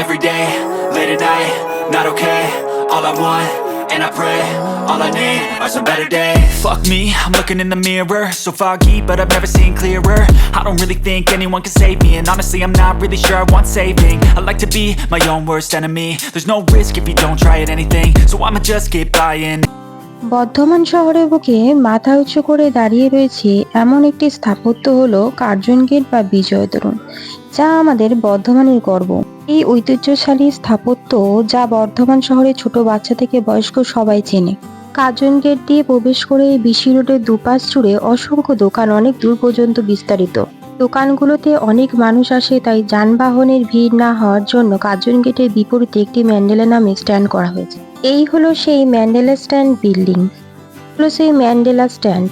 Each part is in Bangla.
Every day, late at night, not okay All I want, and I pray All I need are some better days Fuck me, I'm looking in the mirror So foggy, but I've never seen clearer I don't really think anyone can save me And honestly, I'm not really sure I want saving I like to be my own worst enemy There's no risk if you don't try at anything So I'ma just keep buying Bardhaman শহরের বুকে মাথা উঁচু করে দাঁড়িয়ে রয়েছে এমন একটি স্থাপত্য হলো কার্জন গেট বা বিজয় তরুণ যা আমাদের বর্ধমানের গর্ব। এই ঐতিহ্যশালী স্থাপত্য যা বর্ধমান শহরে ছোট বাচ্চা থেকে বয়স্ক সবাই চেনে। কার্জন গেট দিয়ে প্রবেশ করে বিসি রোডের দুপাশ জুড়ে অসংখ্য দোকান অনেক দূর পর্যন্ত বিস্তারিত। দোকানগুলোতে অনেক মানুষ আসে, তাই যানবাহনের ভিড় না হওয়ার জন্য কার্জন গেটের বিপরীতে একটি ম্যান্ডেলা নামে স্ট্যান্ড করা হয়েছে। এই হলো সেই ম্যান্ডেলা স্ট্যান্ড বিল্ডিং। হলো সেই ম্যান্ডেলা স্ট্যান্ড।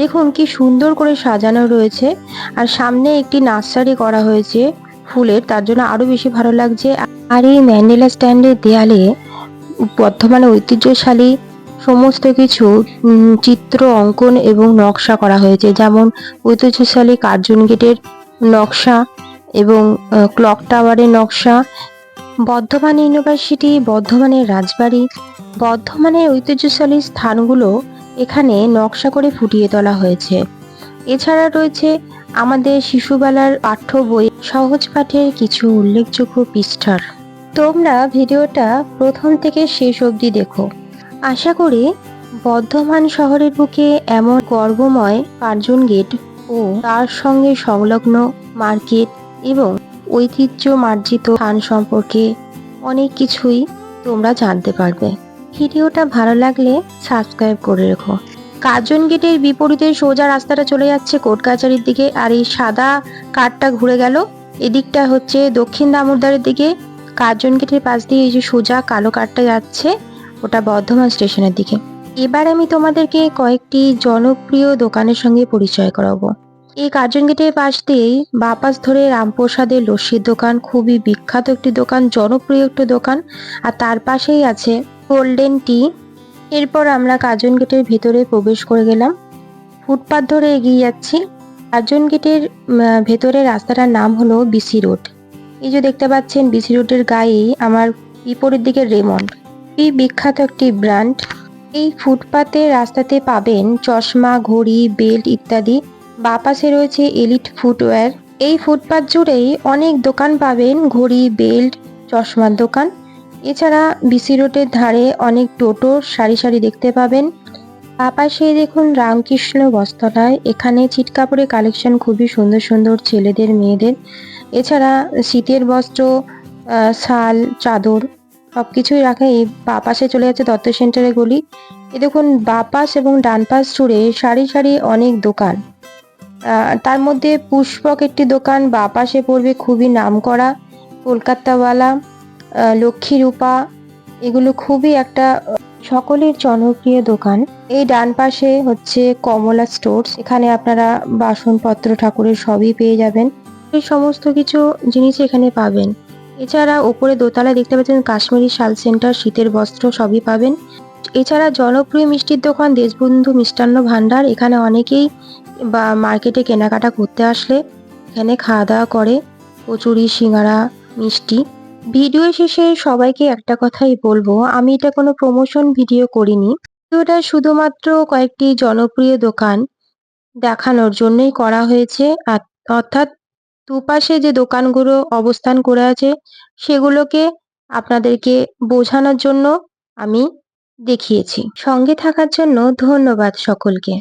দেখুন কি সুন্দর করে সাজানো রয়েছে। আর সামনে একটি নার্সারি করা হয়েছে ফুলের, তার জন্য আরও বেশি ভালো লাগছে। আর এই ম্যান্ডেলা স্ট্যান্ডের দেয়ালে বর্ধমানে ঐতিহ্যশালী সমস্ত কিছু চিত্র, অঙ্কন এবং নকশা করা হয়েছে। যেমন ঐতিহ্যশালী কার্জন গেটের নকশা এবং ক্লক টাওয়ারের নকশা। বর্ধমান ইউনিভার্সিটি, বর্ধমানের রাজবাড়ি। বর্ধমানের ঐতিহ্যশালী স্থানগুলো এখানে নকশা করে ফুটিয়ে তোলা হয়েছে। এছাড়া রয়েছে আমাদের শিশুবেলার পাঠ্য বই, সহজ পাঠের কিছু উল্লেখযোগ্য পৃষ্ঠার। তোমরা ভিডিওটা প্রথম থেকে শেষ অবধি দেখো। আশা করি বর্ধমান শহরের বুকে এমন গর্বময় কার্জন গেট ও তার সঙ্গে সংলগ্ন মার্কেট এবং ঐতিহ্য মার্জিত স্থান সম্পর্কে অনেক কিছুই তোমরা জানতে পারবে। ভিডিওটা ভালো লাগলে সাবস্ক্রাইব করে রেখো। কার্জন গেটের বিপরীতে সোজা রাস্তাটা চলে যাচ্ছে কোর্ট কাছারির দিকে আর এই সাদা কারটা ঘুরে গেল। এদিকটা হচ্ছে দক্ষিণ দামোদরের দিকে। কার্জন গেটের পাশ দিয়ে এই যে সোজা কালো কারটা যাচ্ছে, ওটা বর্ধমান স্টেশনের দিকে। এবার আমি তোমাদেরকে কয়েকটি জনপ্রিয় দোকানের সঙ্গে পরিচয় করাবো। এই কার্জন গেটের পাশ দিয়েই বাপাস ধরে রামপ্রসাদের লস্যির দোকান, খুবই বিখ্যাত একটি দোকান, জনপ্রিয় একটি দোকান। আর তার পাশেই আছে গোল্ডেন টি এরপর আমরা কার্জন গেটের ভেতরে প্রবেশ করে গেলাম। ফুটপাথ ধরে এগিয়ে যাচ্ছি। কার্জন গেটের ভেতরে রাস্তাটার নাম হলো বিসি রোড এই যে দেখতে পাচ্ছেন বিসি রোডের গায়েই আমার বিপরীত দিকে রেমন্ড। এই বিখ্যাত একটি ব্র্যান্ড। এই ফুটপাতে রাস্তাতে পাবেন চশমা, ঘড়ি, বেল্ট ইত্যাদি। বাঁ পাশে রয়েছে এলিট ফুটওয়্যার এই ফুটপাত জুড়েই অনেক দোকান পাবেন, ঘড়ি, বেল্ট, চশমার দোকান। এছাড়া বিসি রোডের ধারে অনেক টোটো সারি সারি দেখতে পাবেন। বাঁ পাশে দেখুন রামকৃষ্ণ বস্ত্রালয় এখানে ছিট কাপড়ের কালেকশন খুবই সুন্দর সুন্দর ছেলেদের মেয়েদের। এছাড়া শীতের বস্ত্র শাল চাদর সব কিছুই রাখা। এই পাশে চলে যাচ্ছে দত্ত সেন্টারে গলি। এ দেখুন বাঁ পাশ এবং ডান পাশ জুড়ে সারি সারি অনেক দোকান। তার মধ্যে পুষ্পক একটি দোকান। বা পাশে পড়বে খুবই নামকরা কলকাতাওয়ালা। আহ, লক্ষ্মী রূপা, এগুলো খুবই একটা সকলের জনপ্রিয় দোকান। এই ডান পাশে হচ্ছে কমলা স্টোরস, এখানে আপনারা বাসনপত্র, ঠাকুরের সবই পেয়ে যাবেন। এই সমস্ত কিছু জিনিস এখানে পাবেন। এছাড়া ওপরে দোতলায় দেখতে পাচ্ছেন কাশ্মীরি শাল সেন্টার, শীতের বস্ত্র সবই পাবেন। এছাড়া জনপ্রিয় মিষ্টির দোকান দেশবন্ধু মিষ্টান্ন ভান্ডার এখানে অনেকেই বা মার্কেটে কেনাকাটা করতে আসলে, এখানে খাওয়া দাওয়া করে। কচুরি, সিঙ্গারা, মিষ্টি। ভিডিও শেষে সবাইকে একটা কথাই বলব। আমি এটা কোনো প্রমোশন ভিডিও করিনি। ভিডিওটা শুধুমাত্র কয়েকটি জনপ্রিয় দোকান দেখানোর জন্যই করা হয়েছে। অর্থাৎ দুপাশে যে দোকানগুলো অবস্থান করে আছে, সেগুলোকে আপনাদেরকে বোঝানোর জন্য আমি দেখিয়েছি। সঙ্গে থাকার জন্য ধন্যবাদ সকলকে।